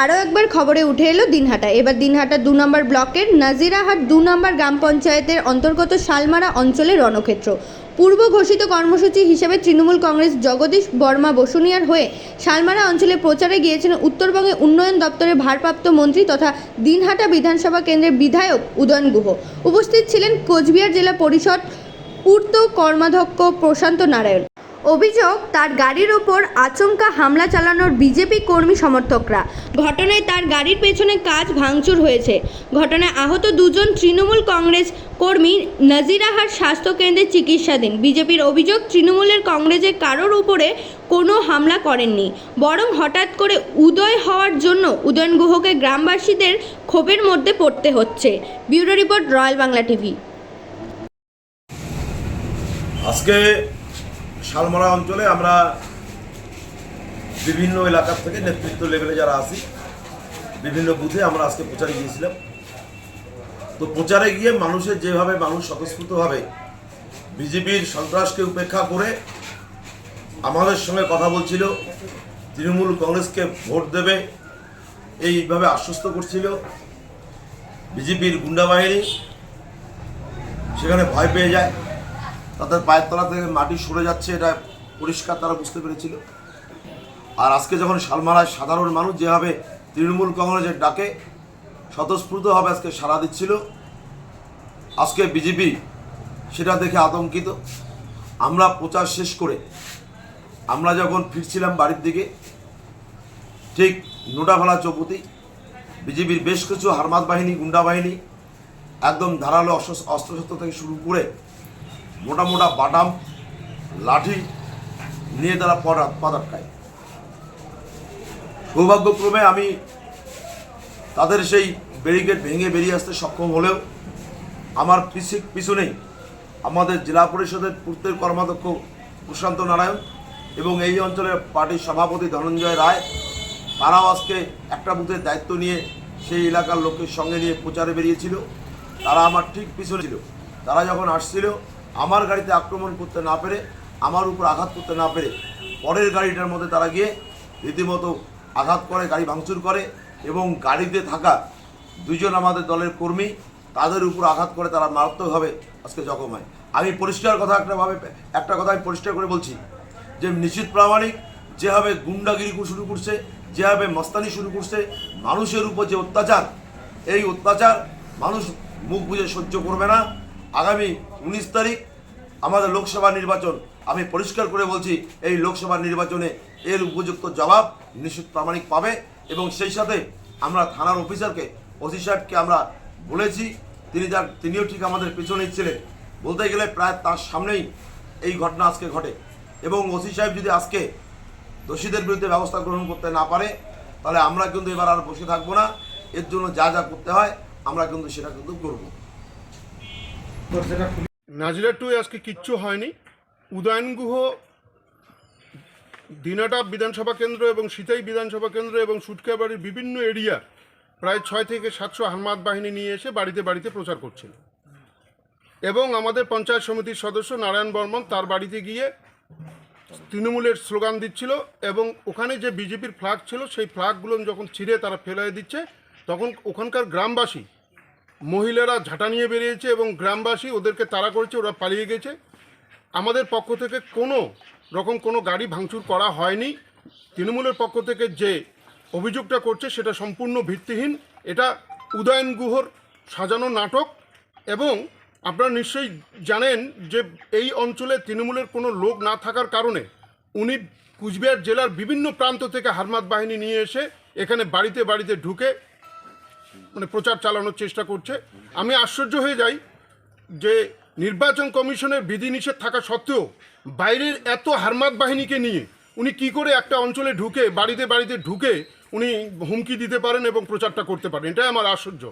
আরও একবার খবরে উঠে এলো দিনহাটা। এবার দিনহাটা দু নম্বর ব্লকের নাজিরাহাট দু নম্বর গ্রাম পঞ্চায়েতের অন্তর্গত শালমারা অঞ্চলের রণক্ষেত্র। পূর্ব ঘোষিত কর্মসূচি হিসেবে তৃণমূল কংগ্রেস জগদীশ বর্মা বসুনিয়ার হয়ে শালমারা অঞ্চলে প্রচারে গিয়েছেন উত্তরবঙ্গে উন্নয়ন দপ্তরের ভারপ্রাপ্ত মন্ত্রী তথা দিনহাটা বিধানসভা কেন্দ্রের বিধায়ক উদয়ন গুহ। উপস্থিত ছিলেন কোচবিহার জেলা পরিষদ পূর্ত কর্মাধ্যক্ষ প্রশান্ত নারায়ণ। অভিযোগ, তার গাড়ির ওপর আচমকা হামলা চালানোর বিজেপি কর্মী সমর্থকরা। ঘটনায় তার গাড়ির পেছনে কাজ ভাঙচুর হয়েছে। ঘটনায় আহত দুজন তৃণমূল কংগ্রেস কর্মী নাজিরাহাট স্বাস্থ্যকেন্দ্রে চিকিৎসাধীন। বিজেপির অভিযোগ, তৃণমূলের কংগ্রেসের কারোর উপরে কোনো হামলা করেননি। বরং হঠাৎ করে উদয় হওয়ার জন্য উদয়ন গুহকে গ্রামবাসীদের ক্ষোভের মধ্যে পড়তে হচ্ছে। Bureau report, royal Bangla TV. আজকে শালমারা অঞ্চলে আমরা বিভিন্ন এলাকার থেকে নেতৃত্ব লেভেলে যারা আসি বিভিন্ন বুথে আমরা আজকে প্রচারে গিয়েছিলাম। তো প্রচারে গিয়ে মানুষের যেভাবে মানুষ স্বতঃস্ফূর্তভাবে বিজেপির সন্ত্রাসকে উপেক্ষা করে আমাদের সঙ্গে কথা বলছিল, তৃণমূল কংগ্রেসকে ভোট দেবে, এইভাবে আশ্বস্ত করছিল বিজেপির গুন্ডা বাহিনী। সেখানে ভয় পেয়ে যায়। তাদের পায়ের তলা থেকে মাটি সরে যাচ্ছে, এটা পরিষ্কার তারা বুঝতে পেরেছিল। আর আজকে যখন শালমারায় সাধারণ মানুষ যেভাবে তৃণমূল কংগ্রেসের ডাকে স্বতঃস্ফূর্তভাবে আজকে সাড়া দিচ্ছিল, আজকে বিজেপি সেটা দেখে আতঙ্কিত। আমরা প্রচার শেষ করে আমরা যখন ফিরছিলাম বাড়ির দিকে, ঠিক নোটাভালা চৌপতি, বিজেপির বেশ কিছু হারমাত বাহিনী, গুন্ডা বাহিনী, একদম ধারালো অস্ত্র অস্ত্রশস্ত্র থেকে শুরু করে মোটা মোটা বাটাম লাঠি নিয়ে তারা পদ আটকায়। সৌভাগ্যক্রমে আমি তাদের সেই ব্যারিকেড ভেঙে বেরিয়ে আসতে সক্ষম হলেও আমার পিছিক পিছনেই আমাদের জেলা পরিষদের পূর্তের কর্মাধ্যক্ষ প্রশান্ত নারায়ণ এবং এই অঞ্চলের পার্টির সভাপতি ধনঞ্জয় রায়, তারাও আজকে একটা বুথের দায়িত্ব নিয়ে সেই এলাকার লোকের সঙ্গে নিয়ে প্রচারে বেরিয়েছিল। তারা আমার ঠিক পিছনে ছিল। তারা যখন আসছিল আমার গাড়িতে আক্রমণ করতে না পেরে, আমার উপর আঘাত করতে না পেরে পরের গাড়িটার মধ্যে তারা গিয়ে রীতিমতো আঘাত করে, গাড়ি ভাঙচুর করে এবং গাড়িতে থাকা দুজন আমাদের দলের কর্মী তাদের উপর আঘাত করে তারা মারাত্মকভাবে আজকে জখম হয়। আমি পরিষ্কার কথা একটাভাবে একটা কথা আমি পরিষ্কার করে বলছি যে নিশ্চিত প্রামাণিক, যেভাবে গুন্ডাগিরি শুরু করছে, যেভাবে মস্তানি শুরু করছে, মানুষের উপর যে অত্যাচার, এই অত্যাচার মানুষ মুখ বুঝে সহ্য করবে না। আগামী উনিশ তারিখ আমাদের লোকসভা নির্বাচন। আমি পরিষ্কার করে বলছি, এই লোকসভা নির্বাচনে এর উপযুক্ত জবাব নিশ্চিত প্রামাণিক পাবে এবং সেই সাথে আমরা থানার অফিসারকে, ওসি সাহেবকে আমরা বলেছি, তিনি তার তিনিও ঠিক আমাদের পিছনেই ছিলেন। বলতে গেলে প্রায় তার সামনেই এই ঘটনা আজকে ঘটে। এবং ওসি সাহেব যদি আজকে দোষীদের বিরুদ্ধে ব্যবস্থা গ্রহণ করতে না পারে, তাহলে আমরা কিন্তু এবার আর বসে থাকব না। এর জন্য যা যা করতে হয়, আমরা কিন্তু সেটা কিন্তু করব। নাজিরা টু আজকে কিচ্ছু হয়নি। উদয়ন গুহ দিনাটা বিধানসভা কেন্দ্র এবং সিতাই বিধানসভা কেন্দ্র এবং সুটকাবাড়ির বিভিন্ন এরিয়া প্রায় ছয় থেকে সাতশো হারমাত বাহিনী নিয়ে এসে বাড়িতে বাড়িতে প্রচার করছিল এবং আমাদের পঞ্চায়েত সমিতির সদস্য নারায়ণ বর্মন তার বাড়িতে গিয়ে তৃণমূলের স্লোগান দিচ্ছিল এবং ওখানে যে বিজেপির ফ্ল্যাগ ছিল, সেই ফ্ল্যাগগুলো যখন ছিঁড়ে তারা ফেলাই দিচ্ছে, তখন ওখানকার গ্রামবাসী মহিলারা ঝাঁটা নিয়ে বেরিয়েছে এবং গ্রামবাসী ওদেরকে তাড়া করেছে, ওরা পালিয়ে গেছে। আমাদের পক্ষ থেকে কোনো রকম কোনো গাড়ি ভাঙচুর করা হয়নি। তৃণমূলের পক্ষ থেকে যে অভিযোগটা করছে সেটা সম্পূর্ণ ভিত্তিহীন। এটা উদয়ন গুহর সাজানো নাটক এবং আপনারা নিশ্চয়ই জানেন যে এই অঞ্চলে তৃণমূলের কোনো লোক না থাকার কারণে উনি কুচবিহার জেলার বিভিন্ন প্রান্ত থেকে হারমাত বাহিনী নিয়ে এসে এখানে বাড়িতে বাড়িতে ঢুকে মানে প্রচার চালানোর চেষ্টা করছে। আমি আশ্চর্য হয়ে যাই যে নির্বাচন কমিশনের বিধিনিষেধ থাকা সত্ত্বেও বাইরের এত হারমাত বাহিনীকে নিয়ে উনি কি করে একটা অঞ্চলে ঢুকে, বাড়িতে বাড়িতে ঢুকে উনি হুমকি দিতে পারেন এবং প্রচারটা করতে পারেন? এটাই আমার আশ্চর্য।